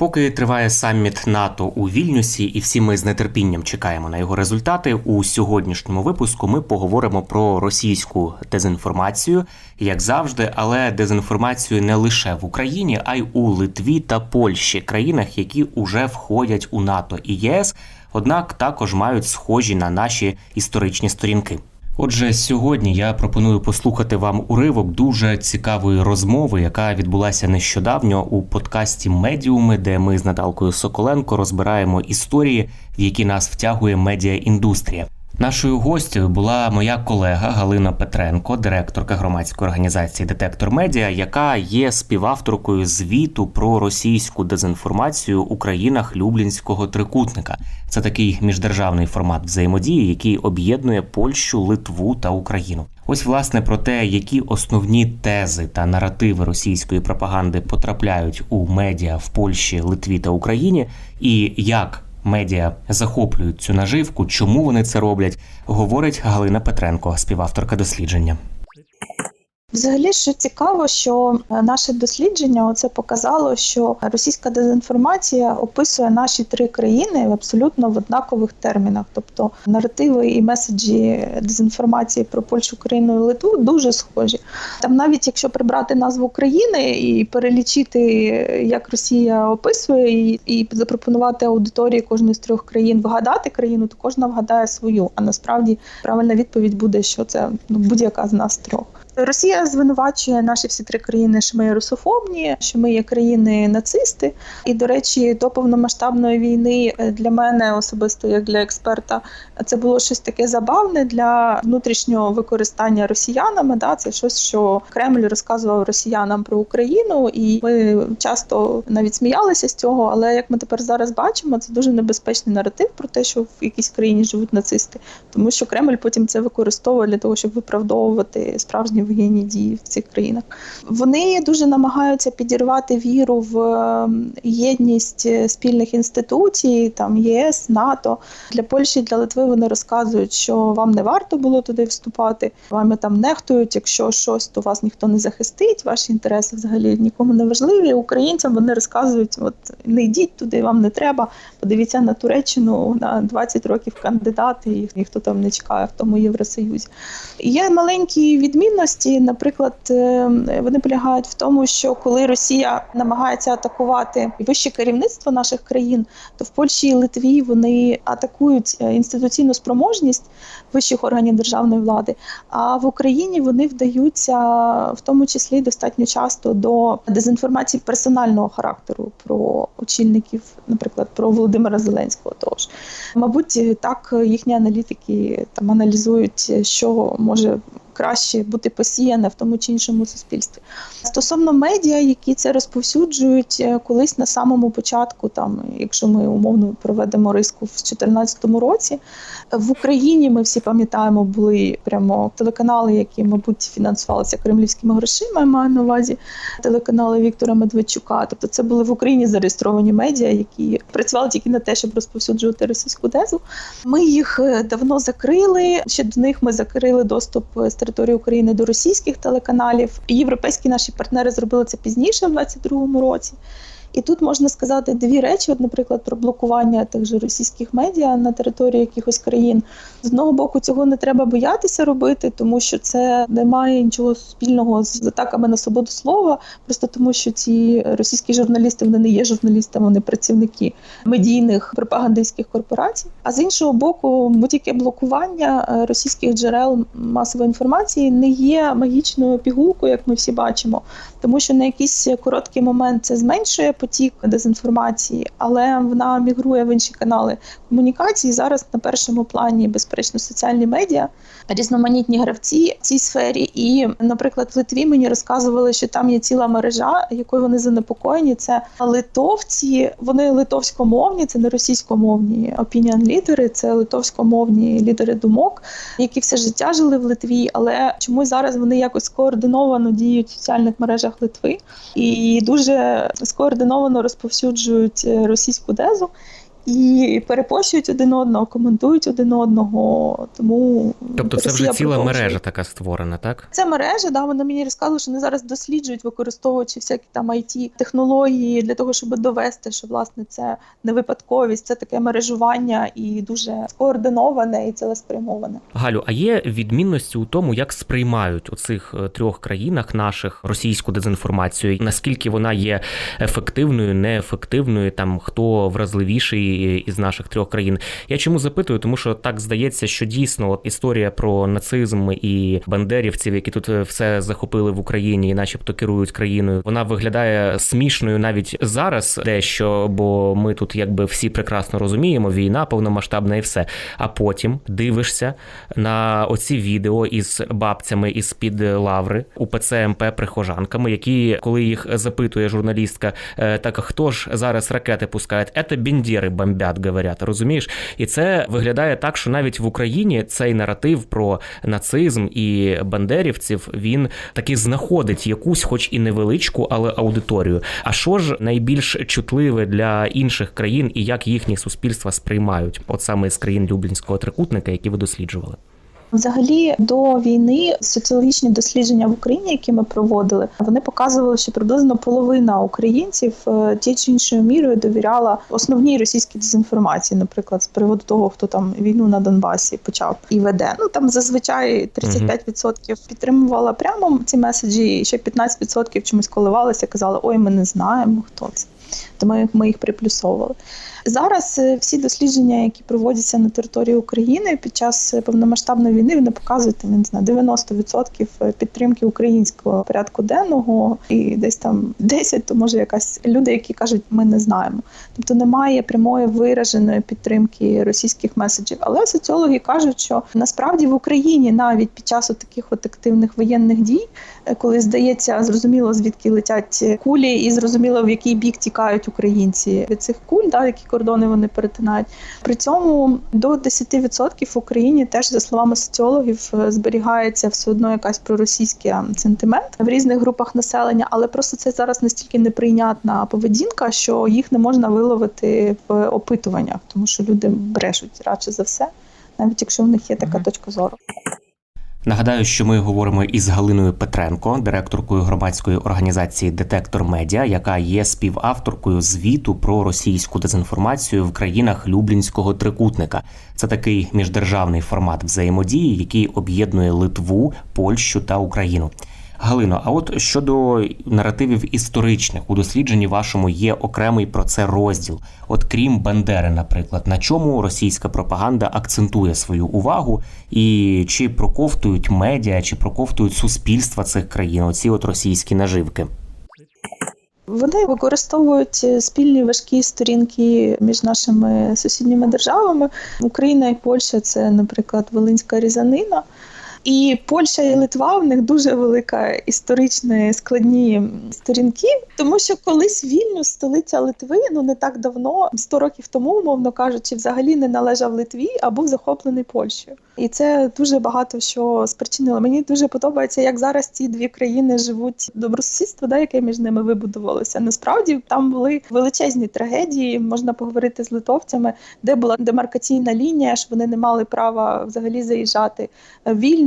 Поки триває саміт НАТО у Вільнюсі, і всі ми з нетерпінням чекаємо на його результати. У сьогоднішньому випуску ми поговоримо про російську дезінформацію, як завжди, але дезінформацію не лише в Україні, а й у Литві та Польщі, країнах, які уже входять у НАТО і ЄС, однак також мають схожі на наші історичні сторінки. Отже, сьогодні я пропоную послухати вам уривок дуже цікавої розмови, яка відбулася нещодавно у подкасті Медіуми, де ми з Наталкою Соколенко розбираємо історії, в які нас втягує медіаіндустрія. Нашою гостю була моя колега Галина Петренко, директорка громадської організації Детектор Медіа, яка є співавторкою звіту про російську дезінформацію у країнах Люблінського трикутника. Це такий міждержавний формат взаємодії, який об'єднує Польщу, Литву та Україну. Ось власне про те, які основні тези та наративи російської пропаганди потрапляють у медіа в Польщі, Литві та Україні, і як медіа захоплюють цю наживку, чому вони це роблять, говорить Галина Петренко, співавторка дослідження. Взагалі, що цікаво, що е, наше дослідження оце показало, що російська дезінформація описує наші три країни в абсолютно в однакових термінах. Тобто наративи і меседжі дезінформації про Польщу, Україну і Литву дуже схожі. Там, навіть якщо прибрати назву країни і перелічити, як Росія описує, і, і запропонувати аудиторії кожної з трьох країн вгадати країну, то кожна вгадає свою. А насправді правильна відповідь буде, що це ну, будь-яка з нас трьох. Росія звинувачує наші всі три країни, що ми русофобні, що ми є країни нацисти. І, до речі, до повномасштабної війни е, для мене особисто, як для експерта, це було щось таке забавне для внутрішнього використання росіянами. Да, це щось, що Кремль розказував росіянам про Україну, і ми часто навіть сміялися з цього. Але як ми тепер зараз бачимо, це дуже небезпечний наратив про те, що в якійсь країні живуть нацисти, тому що Кремль потім це використовує для того, щоб виправдовувати справжні воєнні дії в цих країнах. Вони дуже намагаються підірвати віру в е, єдність е, спільних інституцій, там ЄС, НАТО для Польщі, для Литви. Вони розказують, що вам не варто було туди вступати. Вами там нехтують. Якщо щось, то вас ніхто не захистить. Ваші інтереси взагалі нікому не важливі. Українцям вони розказують: от не йдіть туди, вам не треба. Подивіться на Туреччину на 20 років кандидати, і ніхто там не чекає в тому Євросоюзі. Є маленькі відмінності. Наприклад, е, вони полягають в тому, що коли Росія намагається атакувати вище керівництво наших країн, то в Польщі і Литві вони атакують е, інституційну спроможність вищих органів державної влади. А в Україні вони вдаються, в тому числі достатньо часто до дезінформації персонального характеру про очільників, наприклад, про Володимира Зеленського. Тож, мабуть, так їхні аналітики там аналізують, що може краще бути посіяне в тому чи іншому суспільстві. Стосовно медіа, які це розповсюджують е, колись на самому початку, там, якщо ми умовно проведемо риску в 2014 році, в Україні ми всі пам'ятаємо, були прямо телеканали, які, мабуть, фінансувалися кремлівськими грошима. Я маю на увазі телеканали Віктора Медведчука. Тобто, це були в Україні зареєстровані медіа, які працювали тільки на те, щоб розповсюджувати російську дезу. Ми їх е, давно закрили. Ще до них ми закрили доступ з території України до російських телеканалів. Європейські наші партнери зробили це пізніше, в 2022 році. І тут можна сказати дві речі: от, наприклад, про блокування тих же російських медіа на території якихось країн. З одного боку, цього не треба боятися робити, тому що це не має нічого спільного з атаками на свободу слова, просто тому, що ці російські журналісти вони не є журналістами, вони працівники медійних пропагандистських корпорацій. А з іншого боку, будь-яке блокування е, російських джерел масової інформації не є магічною пігулкою, як ми всі бачимо. Тому що на якийсь короткий момент це зменшує потік дезінформації, але вона мігрує в інші канали комунікації. Зараз на першому плані, безперечно, соціальні медіа, різноманітні гравці в цій сфері. І, наприклад, в Литві мені розказували, що там є ціла мережа, якою вони занепокоєні. Це литовці, вони литовськомовні, це не російськомовні опініон-лідери, це литовськомовні лідери думок, які все життя жили в Литві, але чомусь зараз вони якось скоординовано діють в соціальних мережах Литви і дуже скоординовано розповсюджують е, російську дезу. І перепощують один одного, коментують один одного. Тому Тобто це вже ціла продовжує. мережа така створена, так? Це мережа, да, вони мені розказували, що вони зараз досліджують, використовуючи всякі там it технології для того, щоб довести, що власне це не випадковість, це таке мережування і дуже скоординоване і цілеспрямоване. Галю, а є відмінності у тому, як сприймають у цих е, трьох країнах наших російську дезінформацію, наскільки вона є ефективною, неефективною, там хто вразливіший із наших трьох країн. Я чому запитую? Тому що так здається, що дійсно от історія про нацизм і бандерівців, які тут е, все захопили в Україні і, начебто, керують країною, вона виглядає смішною навіть зараз, дещо, бо ми тут якби всі прекрасно розуміємо, війна повномасштабна і все. А потім дивишся на оці відео із бабцями із під лаври у ПЦМП прихожанками, які, коли їх запитує журналістка, «Е, так хто ж зараз ракети пускає? Це бендєри бомбят, говорять, розумієш? І це виглядає так, що навіть в Україні цей наратив про нацизм і бандерівців він таки знаходить якусь, хоч і невеличку, але аудиторію. А що ж найбільш чутливе для інших країн і як їхні суспільства сприймають, от саме з країн Люблінського трикутника, які ви досліджували? Взагалі до війни соціологічні дослідження в Україні, які ми проводили, вони показували, що приблизно половина українців е, тією чи іншою мірою довіряла основній російській дезінформації, наприклад, з приводу того, хто там війну на Донбасі почав і веде. Ну там зазвичай 35% підтримувала прямо ці меседжі, і ще 15% чомусь коливалися, казали, ой, ми не знаємо, хто це. Тому ми їх приплюсовували. Зараз е, всі дослідження, які проводяться на території України під час е, повномасштабної війни, вони показують я не знаю, 90% підтримки українського порядку денного, і десь там 10, то може якась люди, які кажуть, ми не знаємо. Тобто немає прямої вираженої підтримки російських меседжів. Але соціологи кажуть, що насправді в Україні навіть під час таких от активних воєнних дій, е, коли здається, зрозуміло звідки летять кулі, і зрозуміло в який бік тікають українці від цих куль, да, які кордони вони перетинають. При цьому до 10% в Україні теж за словами соціологів е, зберігається все одно якась проросійський сентимент в різних групах населення, але просто це зараз настільки неприйнятна поведінка, що їх не можна виловити в опитуваннях, тому що люди брешуть радше за все, навіть якщо в них є така точка зору. Нагадаю, що ми говоримо із Галиною Петренко, директоркою громадської організації Детектор Медіа, яка є співавторкою звіту про російську дезінформацію в країнах Люблінського трикутника. Це такий міждержавний формат взаємодії, який об'єднує Литву, Польщу та Україну. Галино, а от щодо наративів історичних у дослідженні вашому є окремий про це розділ. От крім Бандери, наприклад, на чому російська пропаганда акцентує свою увагу, і чи проковтують медіа, чи проковтують суспільства цих країн, оці от російські наживки. Вони використовують е, спільні важкі сторінки між нашими сусідніми державами. Україна і Польща це, наприклад, Волинська різанина. І Польща і Литва в них дуже велика історичні складні сторінки, тому що колись Вільнюс, столиця Литви, ну не так давно, 100 років тому, умовно кажучи, взагалі не належав Литві, а був захоплений Польщею. І це дуже багато що спричинило. Мені дуже подобається, як зараз ці дві країни живуть добросусідство, да, яке між ними вибудувалося. Насправді там були величезні трагедії. Можна поговорити з литовцями, де була демаркаційна лінія, що вони не мали права взагалі заїжджати.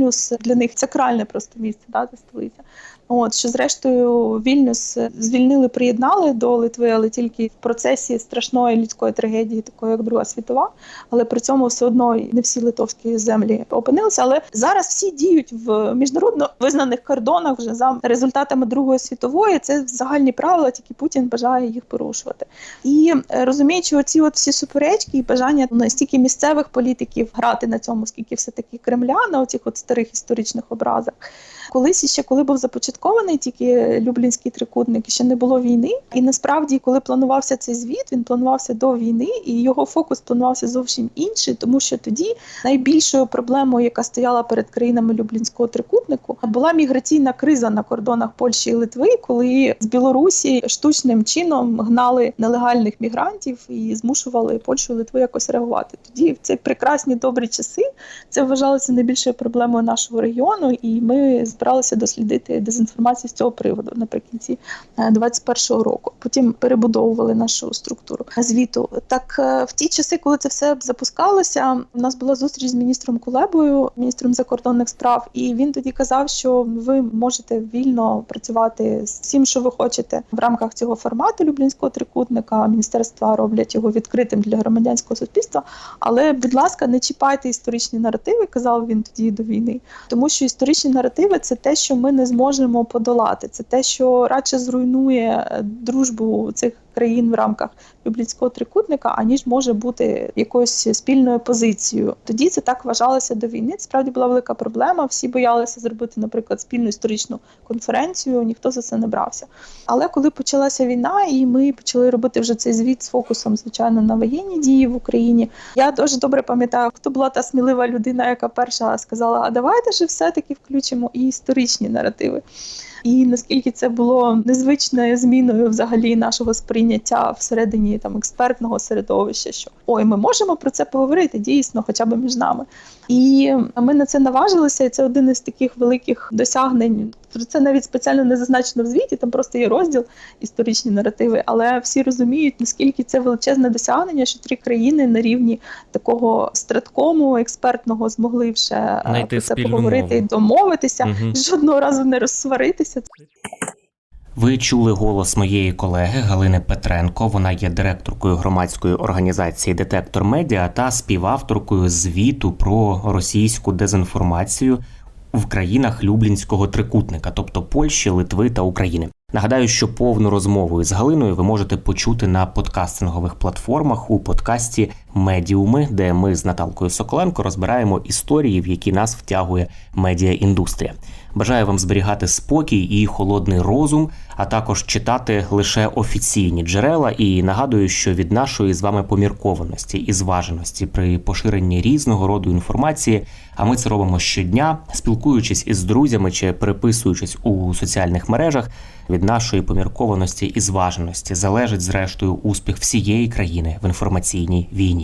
Вільнюс для них сакральне просто місце, да, це столиця. От що зрештою Вільнюс звільнили, приєднали до Литви, але тільки в процесі страшної людської трагедії, такої як Друга світова. Але при цьому все одно не всі литовські землі опинилися. Але зараз всі діють в міжнародно визнаних кордонах вже за результатами Другої світової. Це загальні правила, тільки Путін бажає їх порушувати. І е, розуміючи, оці от всі суперечки і бажання настільки місцевих політиків грати на цьому, скільки все таки Кремля на оцих от старих історичних образах. Колись ще коли був започаткований започаткований тільки Люблінський трикутник, ще не було війни. І насправді, коли планувався цей звіт, він планувався до війни, і його фокус планувався зовсім інший, тому що тоді найбільшою проблемою, яка стояла перед країнами Люблінського трикутнику, була міграційна криза на кордонах Польщі і Литви, коли з Білорусі штучним чином гнали нелегальних мігрантів і змушували Польщу і Литву якось реагувати. Тоді в ці прекрасні добрі часи це вважалося найбільшою проблемою нашого регіону, і ми збиралися дослідити дезінформацію з цього приводу наприкінці 2021 року. Потім перебудовували нашу структуру звіту. Так е, в ті часи, коли це все запускалося, у нас була зустріч з міністром Кулебою, міністром закордонних справ, і він тоді казав, що ви можете вільно працювати з всім, що ви хочете в рамках цього формату Люблінського трикутника. Міністерства роблять його відкритим для громадянського суспільства. Але, будь ласка, не чіпайте історичні наративи, казав він тоді до війни, тому що історичні наративи це те, що ми не зможемо подолати. Це те, що радше зруйнує е, дружбу цих країн в рамках Люблінського трикутника, аніж може бути якоюсь спільною позицією. Тоді це так вважалося до війни. Це справді була велика проблема. Всі боялися зробити, наприклад, спільну історичну конференцію. Ніхто за це не брався. Але коли почалася війна, і ми почали робити вже цей звіт з фокусом, звичайно, на воєнні дії в Україні. Я дуже добре пам'ятаю, хто була та смілива людина, яка перша сказала: А давайте ж все-таки включимо і історичні наративи. І наскільки це було незвичною зміною взагалі нашого сприйняття всередині там експертного середовища, що ой, ми можемо про це поговорити дійсно, хоча б між нами. І ми на це наважилися, і це один із таких великих досягнень. Про це навіть спеціально не зазначено в звіті, там просто є розділ історичні наративи, але всі розуміють, наскільки це величезне досягнення, що три країни на рівні такого страткому експертного змогли вже е, Знайти про це поговорити мову. і домовитися, Мгм. жодного разу не розсваритися. Ви чули голос моєї колеги Галини Петренко. Вона є директоркою громадської організації Детектор Медіа та співавторкою звіту про російську дезінформацію в країнах Люблінського трикутника, тобто Польщі, Литви та України. Нагадаю, що повну розмову із Галиною ви можете почути на подкастингових платформах у подкасті Медіуми, де ми з Наталкою Соколенко розбираємо історії, в які нас втягує медіаіндустрія. Бажаю вам зберігати спокій і холодний розум, а також читати лише офіційні джерела. І нагадую, що від нашої з вами поміркованості і зваженості при поширенні різного роду інформації, а ми це робимо щодня, спілкуючись із друзями чи переписуючись у соціальних мережах. Від нашої поміркованості і зваженості залежить зрештою успіх всієї країни в інформаційній війні.